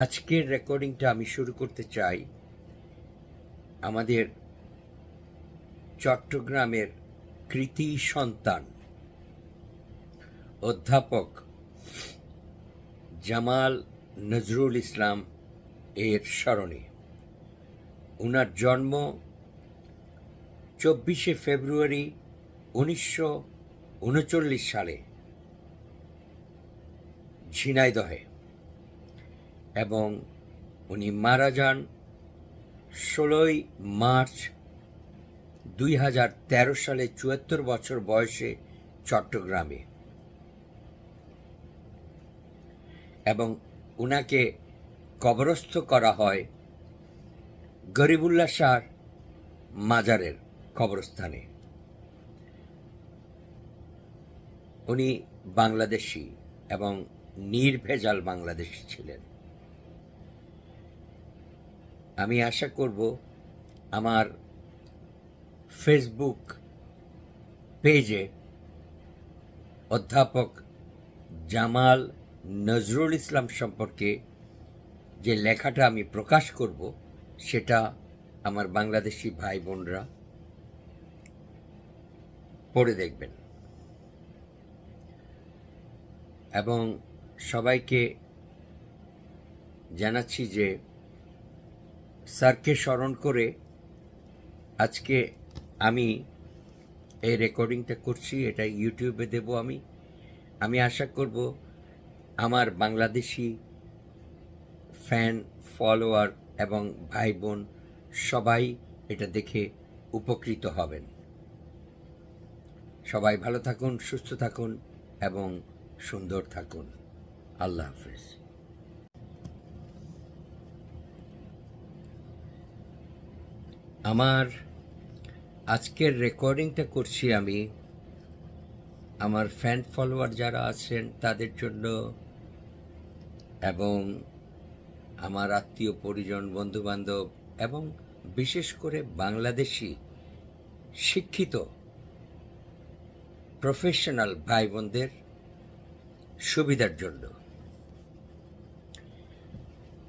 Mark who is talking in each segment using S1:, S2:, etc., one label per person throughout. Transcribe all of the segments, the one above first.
S1: আজকের রেকর্ডিংটা আমি শুরু করতে চাই আমাদের চট্টগ্রামের কৃতি সন্তান, অধ্যাপক জামাল নজরুল ইসলাম এর স্মরণে। ওনার জন্ম চব্বিশে ফেব্রুয়ারি উনিশশো উনচল্লিশ সালে ঝিনাইদহে। এবং উনি মারা যান ষোলোই মার্চ দুই হাজার তেরো সালে চুয়াত্তর বছর বয়সে চট্টগ্রামে। এবং উনাকে কবরস্থ করা হয় গরিবুল্লাহ শাহর মাজারের কবরস্থানে। উনি বাংলাদেশি এবং নির্ভেজাল বাংলাদেশি ছিলেন। আমি আশা করব আমার ফেসবুক পেজে অধ্যাপক জামাল নজরুল ইসলাম সম্পর্কে যে লেখাটা আমি প্রকাশ করব, সেটা আমার বাংলাদেশি ভাই বোনরা পড়ে দেখবেন। এবং সবাইকে জানাচ্ছি যে স্যারকে স্মরণ করে আজকে আমি এই রেকর্ডিংটা করছি, এটা ইউটিউবে দেব আমি। আমি আশা করব আমার বাংলাদেশি ফ্যান, ফলোয়ার এবং ভাই বোন সবাই এটা দেখে উপকৃত হবেন। সবাই ভালো থাকুন, সুস্থ থাকুন এবং সুন্দর থাকুন। আল্লাহ হাফেজ। আমার আজকের রেকর্ডিংটা করছি আমি। আমার ফ্যান ফলোয়ার যারা আছেন, তাদের জন্য এবং আমার আত্মীয় পরিজন, বন্ধুবান্ধব এবং বিশেষ করে বাংলাদেশি শিক্ষিত প্রফেশনাল ভাই বোনদের সুবিধার জন্য।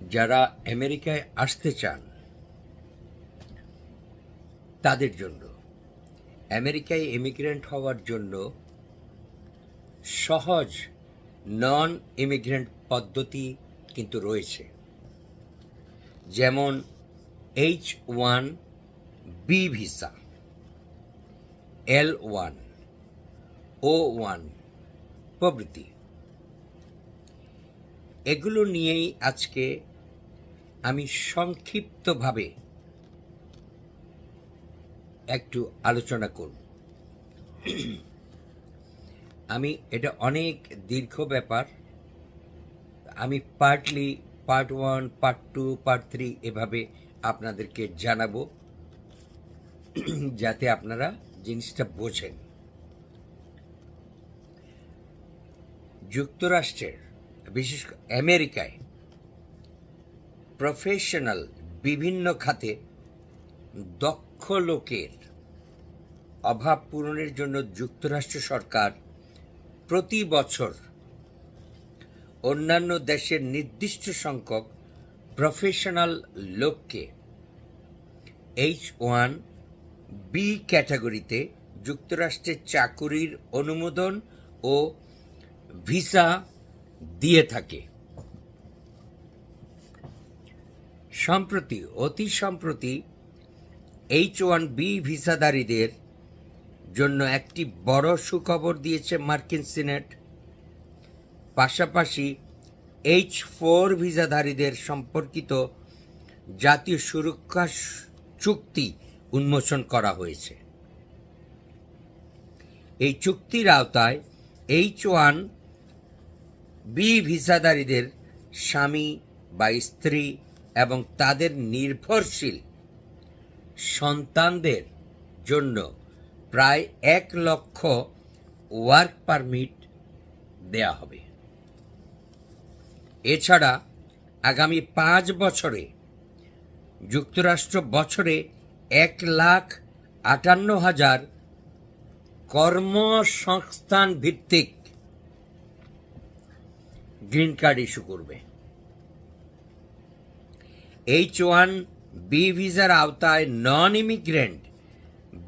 S1: যারা আমেরিকায় আসতে চান তাদের জন্য। আমেরিকায় ইমিগ্রেন্ট হওয়ার জন্য সহজ নন ইমিগ্রেন্ট পদ্ধতি কিন্তু রয়েছে। যেমন H one B visa L one O one প্রভৃতি। এগুলো নিয়েই আজকে আমি সংক্ষিপ্তভাবে একটু আলোচনা করব। আমি, এটা অনেক দীর্ঘ ব্যাপার। আমি partly part one part two part three এভাবে আপনাদেরকে জানাব, যাতে আপনারা জিনিসটা বোঝেন। যুক্তরাষ্ট্রের, বিশেষ আমেরিকায় প্রফেশনাল বিভিন্ন খাতে দক্ষ লোকের অভাব পূরণের জন্য যুক্তরাষ্ট্র সরকার প্রতি বছর অন্যান্য দেশের নির্দিষ্ট সংখ্যক প্রফেশনাল লোককে এইচ ওয়ান বি ক্যাটাগরিতে যুক্তরাষ্ট্রের চাকুরির অনুমোদন ও ভিসা দিয়ে থাকে। সম্প্রতি, অতি সম্প্রতি এইচ ওয়ান বি ভিসাধারীদের জন্য একটি বড় সুখবর দিয়েছে মার্কিন সিনেট। পাশাপাশি এইচ ফোর ভিসাধারীদের সম্পর্কিত জাতীয় সুরক্ষা চুক্তি উন্মোচন করা হয়েছে। এই চুক্তির আওতায় এইচ ওয়ান বি ভিসাধারীদের স্বামী বা স্ত্রী এবং তাদের নির্ভরশীল সন্তানদের জন্য প্রায় এক লক্ষ ওয়ার্ক পারমিট দেয়া হবে। এছাড়া আগামী পাঁচ বছরে যুক্তরাষ্ট্র বছরে এক লাখ আটান্ন হাজার কর্মসংস্থান ভিত্তিক গ্রিন কার্ড ইস্যু করবে। এইচ ওয়ান বি ভিসার আওতায় নন ইমিগ্রেন্ট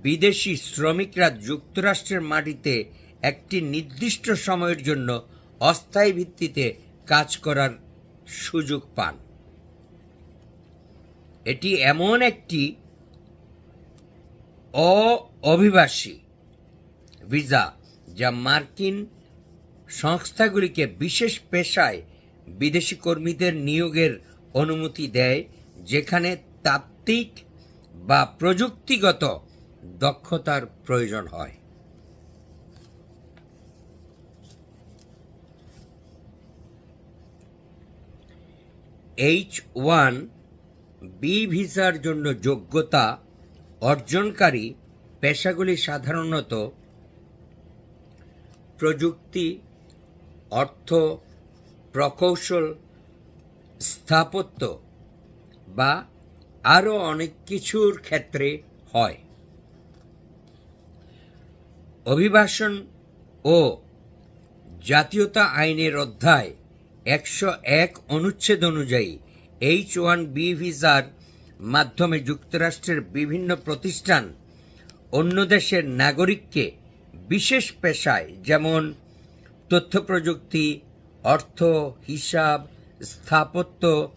S1: বিদেশি শ্রমিকরা যুক্তরাষ্ট্রের মাটিতে একটি নির্দিষ্ট সময়ের জন্য অস্থায়ী ভিত্তিতে কাজ করার সুযোগ পান। এটি এমন একটি অভিবাসী ভিসা যা মার্কিন সংস্থাগুলিকে বিশেষ পেশায় বিদেশি কর্মীদের নিয়োগের অনুমতি দেয়, যেখানে তাত্ত্বিক বা প্রযুক্তিগত দক্ষতার প্রয়োজন হয়। এইচ ওয়ান বি ভিসার জন্য যোগ্যতা অর্জনকারী পেশাগুলি সাধারণত প্রযুক্তি, অর্থ, প্রকৌশল, স্থাপত্য বা আরও অনেক কিছুর ক্ষেত্রে হয়। অভিবাসন ও জাতীয়তা আইনের অধ্যায় একশো এক অনুচ্ছেদ অনুযায়ী এইচ ওয়ান বি ভিসার মাধ্যমে যুক্তরাষ্ট্রের বিভিন্ন প্রতিষ্ঠান অন্য দেশের নাগরিককে বিশেষ পেশায় যেমন তথ্য প্রযুক্তি অর্থ, হিসাব, স্থাপত্য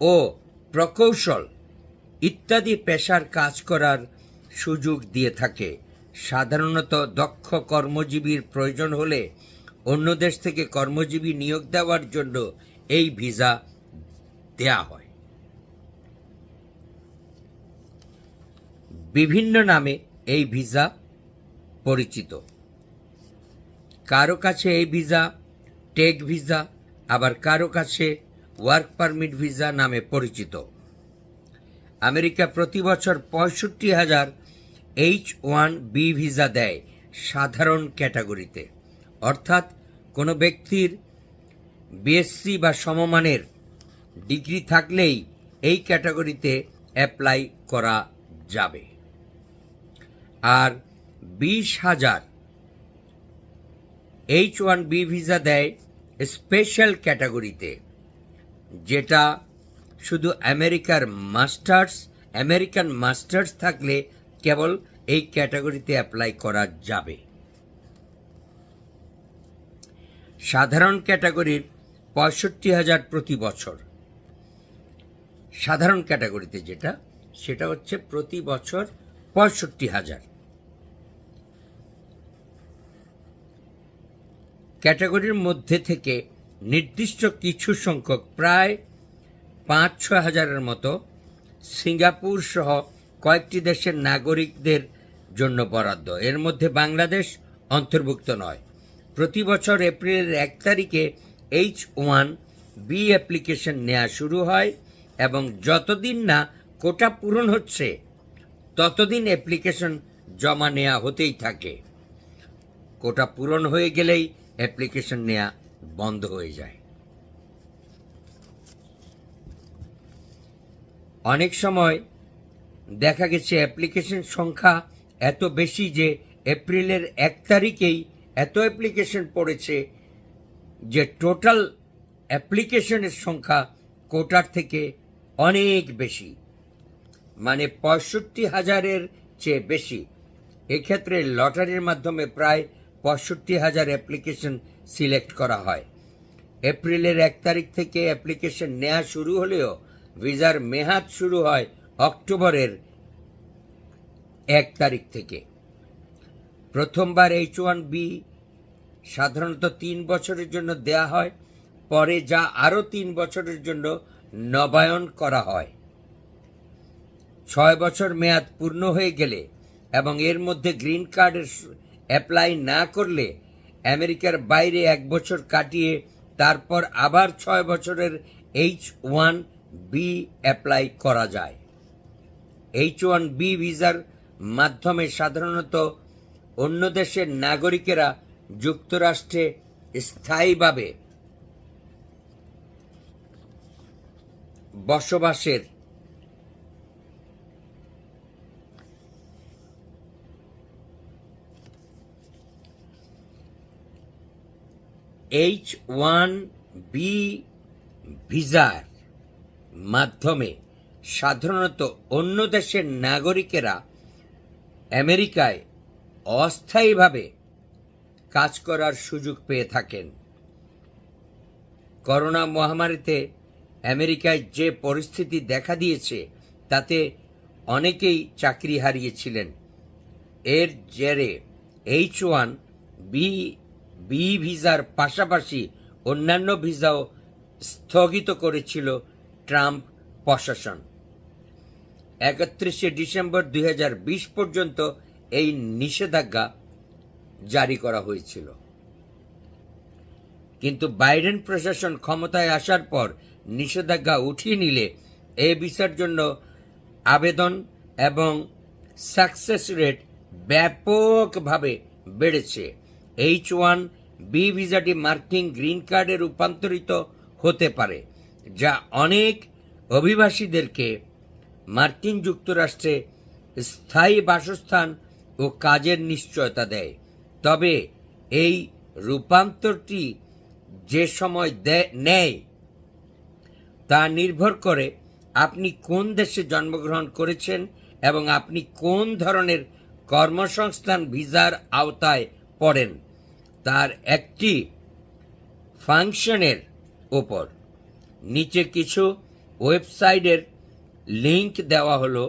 S1: ও প্রকৌশল ইত্যাদি পেশার কাজ করার সুযোগ দিয়ে থাকে। সাধারণত দক্ষ কর্মজীবীর প্রয়োজন হলে অন্য দেশ থেকে কর্মজীবী নিয়োগ দেওয়ার জন্য এই ভিসা দেয়া হয়। বিভিন্ন নামে এই ভিসা পরিচিত। কারও কাছে এই ভিসা, টেক ভিসা, আবার কারও কাছে ওয়ার্ক পারমিট ভিসা নামে পরিচিত। আমেরিকা প্রতি বছর পঁয়ষট্টি হাজার এইচ ওয়ান বি ভিসা দেয় সাধারণ ক্যাটাগরিতে। অর্থাৎ কোনো ব্যক্তির বিএসসি বা সমমানের ডিগ্রি থাকলেই এই ক্যাটাগরিতে অ্যাপ্লাই করা যাবে। আর বিশ হাজার এইচ ওয়ান বি ভিসা দেয় স্পেশাল ক্যাটাগরিতে, যেটা শুধু আমেরিকার মাস্টার্স, আমেরিকান মাস্টার্স থাকলে কেবল এই ক্যাটাগরিতে অ্যাপ্লাই করা যাবে। সাধারণ ক্যাটাগরির পঁয়ষট্টি হাজার প্রতি বছর। সাধারণ ক্যাটাগরিতে যেটা, সেটা হচ্ছে প্রতি বছর পঁয়ষট্টি হাজার। ক্যাটাগরির মধ্যে থেকে নির্দিষ্ট কিছু সংখ্যক প্রায় পাঁচ ছ হাজারের মতো সিঙ্গাপুর সহ কয়েকটি দেশের নাগরিকদের জন্য বরাদ্দ। এর মধ্যে বাংলাদেশ অন্তর্ভুক্ত নয়। প্রতি বছর এপ্রিলের এক তারিখে এইচ ওয়ান বি অ্যাপ্লিকেশন নেওয়া শুরু হয় এবং যতদিন না কোটা পূরণ হচ্ছে, ততদিন অ্যাপ্লিকেশন জমা নেওয়া হতেই থাকে। কোটা পূরণ হয়ে গেলেই অ্যাপ্লিকেশন নেওয়া বন্ধ হয়ে যায়। অনেক সময় দেখা গেছে অ্যাপ্লিকেশন সংখ্যা এত বেশি যে এপ্রিলের এক তারিখেই এত অ্যাপ্লিকেশন পড়েছে যে টোটাল অ্যাপ্লিকেশনের সংখ্যা কোটার থেকে অনেক বেশি। মানে পঁয়ষট্টি হাজারের চেয়ে বেশি। এক্ষেত্রে লটারির মাধ্যমে প্রায় পঁয়ষট্টি হাজার অ্যাপ্লিকেশন সিলেক্ট করা হয়। এপ্রিলের এক তারিখ থেকে অ্যাপ্লিকেশন নেওয়া শুরু হলেও ভিসার মেয়াদ শুরু হয় অক্টোবরের এক তারিখ থেকে। প্রথমবার এইচ ওয়ান বি সাধারণত তিন বছরের জন্য দেয়া হয়, পরে যা আরও তিন বছরের জন্য নবায়ন করা হয়। ছয় বছর মেয়াদ পূর্ণ হয়ে গেলে এবং এর মধ্যে গ্রিন কার্ডের অ্যাপ্লাই না করলে আমেরিকার বাইরে এক বছর কাটিয়ে তারপর আবার ছয় বছরের এইচ ওয়ান বি অ্যাপ্লাই করা যায়। এইচ ওয়ান বি ভিসার মাধ্যমে সাধারণত অন্য দেশের নাগরিকেরা যুক্তরাষ্ট্রে স্থায়ীভাবে বসবাসের এইচ ওয়ান বি ভিসার মাধ্যমে সাধারণত অন্য দেশের নাগরিকেরা আমেরিকায় অস্থায়ীভাবে কাজ করার সুযোগ পেয়ে থাকেন। করোনা মহামারীতে আমেরিকায় যে পরিস্থিতি দেখা দিয়েছে, তাতে অনেকেই চাকরি হারিয়েছিলেন। এর জেরে এইচ ওয়ান, বি বি ভিসার পাশাপাশি অন্যান্য ভিসাও স্থগিত করেছিল ট্রাম্প প্রশাসন। একত্রিশে ডিসেম্বর দুই হাজার বিশ পর্যন্ত এই নিষেধাজ্ঞা জারি করা হয়েছিল। কিন্তু বাইডেন প্রশাসন ক্ষমতায় আসার পর নিষেধাজ্ঞা উঠিয়ে নিলে এ ভিসার জন্য আবেদন এবং সাকসেস রেট ব্যাপকভাবে বেড়েছে। এইচ ওয়ান বি ভিসাটি মার্কিন গ্রিন কার্ডে রূপান্তরিত হতে পারে। যা অনেক অভিবাসীদেরকে মার্কিন যুক্তরাষ্ট্রে স্থায়ী বাসস্থান ও কাজের নিশ্চয়তা দেয়। তবে এই রূপান্তরটি যে সময় নেয় তা নির্ভর করে আপনি কোন দেশে জন্মগ্রহণ করেছেন এবং আপনি কোন ধরনের কর্মসংস্থান ভিসার আওতায় পড়েন, তার একটি ফাংশনের ওপর। নিচে কিছু ওয়েবসাইটের লিংক দেওয়া হলো,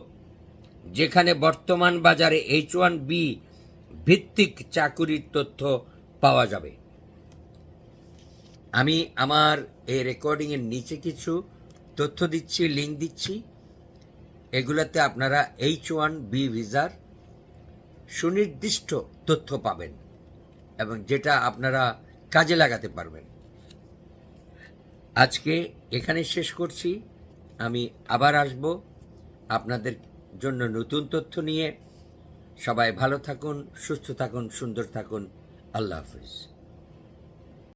S1: যেখানে বর্তমান বাজারে এইচ ওয়ান বি ভিত্তিক চাকুরির তথ্য পাওয়া যাবে। আমি আমার এই রেকর্ডিংয়ের নিচে কিছু তথ্য দিচ্ছি লিঙ্ক দিচ্ছি। এগুলোতে আপনারা এইচ ওয়ান বি ভিসার সুনির্দিষ্ট তথ্য পাবেন এবং যেটা আপনারা কাজে লাগাতে পারবেন। আজকে এখানে শেষ করছি। আমি আবার আসব আপনাদের জন্য নতুন তথ্য নিয়ে। সবাই ভালো থাকুন, সুস্থ থাকুন, সুন্দর থাকুন। আল্লাহ হাফিজ।